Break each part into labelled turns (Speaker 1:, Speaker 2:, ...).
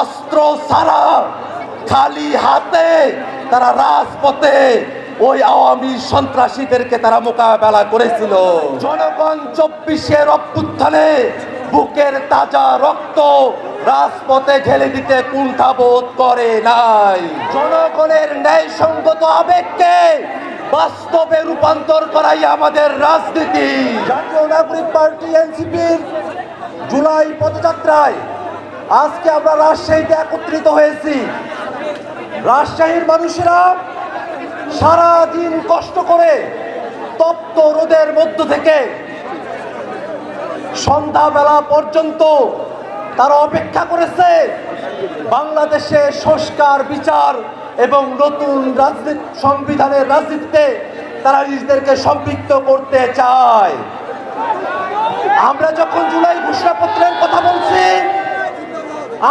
Speaker 1: অস্ত্র ছাড়া খালি হাতে তারা রাজপথে ওই আওয়ামী সন্ত্রাসীদেরকে তারা মোকাবেলা করেছিল। জনগণ চব্বিশের অভ্যুত্থানে বুকের তাজা রক্ত রাজপথে ঢেলে দিতে কুণ্ঠাবোধ করে নাই। জনগণের ন্যায়সঙ্গত আবেগকে বাস্তবে রূপান্তর করাই আমাদের রাজনীতি।
Speaker 2: জাতীয় নাগরিক পার্টি এনসিপির জুলাই পদযাত্রায় আজকে আমরা রাজশাহীতে একত্রিত হয়েছি। রাজশাহীর মানুষেরা সারা দিন কষ্ট করে তপ্ত রোদের মধ্য থেকে সন্ধ্যাবেলা পর্যন্ত তারা অপেক্ষা করেছে বাংলাদেশে সংস্কার, বিচার এবং নতুন রাজনীতি সংবিধানের রাজনীতিতে তারা নিজেদেরকে সম্পৃক্ত করতে চায়। আমরা যখন জুলাই বলছি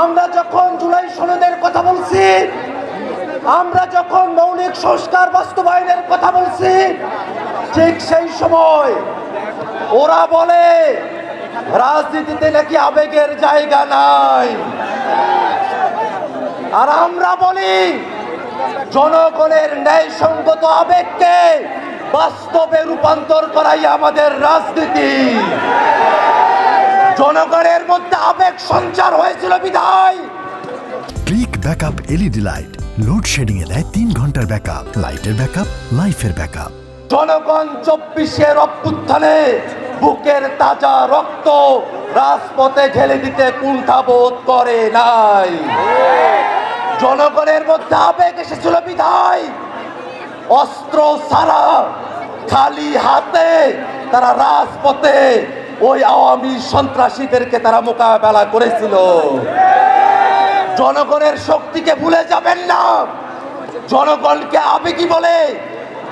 Speaker 2: আমরা যখন জুলাই সনদের কথা বলছি, আমরা যখন মৌলিক সংস্কার বাস্তবায়নের কথা বলছি, ঠিক সেই সময় ওরা বলে, রাজনীতিতে নাকি আবেগের জায়গা নাই। আর আমরা বলি, জনগণের ন্যায়সঙ্গত আবেগকে বাস্তবে রূপান্তর করাই আমাদের রাজনীতি। জনগণের মধ্যে আবেগ সঞ্চার হয়েছিল বিধায়।
Speaker 3: Click backup LED light load shedding এ দেয় তিন ঘণ্টার ব্যাকআপ লাইটের ব্যাকআপ লাইফের ব্যাকআপ
Speaker 1: জনগণ চব্বিশের অভ্যুত্থানে বুকের তাজা রক্ত রাজপথে ঢেলে দিতে কুণ্ঠাবোধ করে নাই। জনগণের মধ্যে আবেগ এসেছিল বিধায়। অস্ত্র ছাড়া খালি হাতে তারা রাজপথে ওই আওয়ামী সন্ত্রাসীদেরকে তারা মোকাবেলা করেছিল। জনগণের শক্তিকে ভুলে যাবেন না। জনগণকে আবেগী বলে,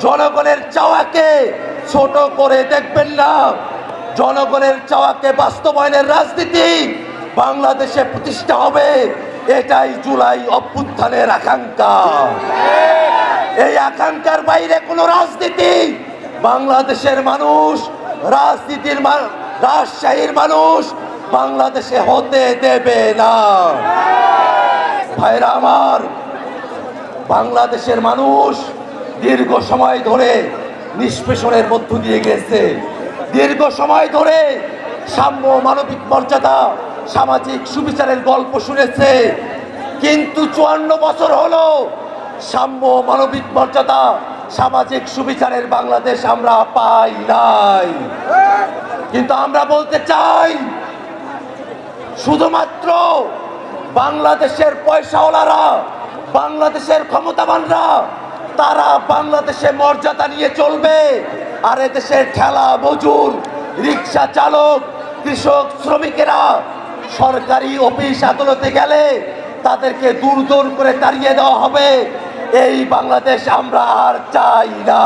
Speaker 1: জনগণের চাওয়াকে ছোট করে দেখবেন না। জনগণের চাওয়াকে বাস্তবায়নের রাজনীতি বাংলাদেশে প্রতিষ্ঠা হবে, এটাই জুলাই অভ্যুত্থানের আকাঙ্ক্ষা। এই আকাঙ্ক্ষার বাইরে কোনো রাজনীতি। বাংলাদেশের মানুষ রাজনীতির রাজশাহীর মানুষ বাংলাদেশে হতে দেবে না। ভাইরা আমার, বাংলাদেশের মানুষ দীর্ঘ সময় ধরে নিষ্পেষণের মধ্য দিয়ে গেছে। দীর্ঘ সময় ধরে সাম্য মানবিক মর্যাদা, সামাজিক সুবিচারের গল্প শুনেছে। কিন্তু চুয়ান্ন বছর হলো সাম্য মানবিক মর্যাদা, সামাজিক সুবিচারের বাংলাদেশ আমরা পাই নাই। কিন্তু আমরা বলতে চাই, শুধুমাত্র বাংলাদেশের পয়সাওয়ালারা, বাংলাদেশের ক্ষমতাবানরা, তারা বাংলাদেশে মর্যাদা নিয়ে চলবে। আর এদেশের ঠেলা মজুর রিক্সা চালক, কৃষক, শ্রমিকেরা সরকারি অফিস আদালতে গেলে তাদেরকে দূর দূর করে তাড়িয়ে দেওয়া হবে। এই বাংলাদেশ আমরা আর চাই না।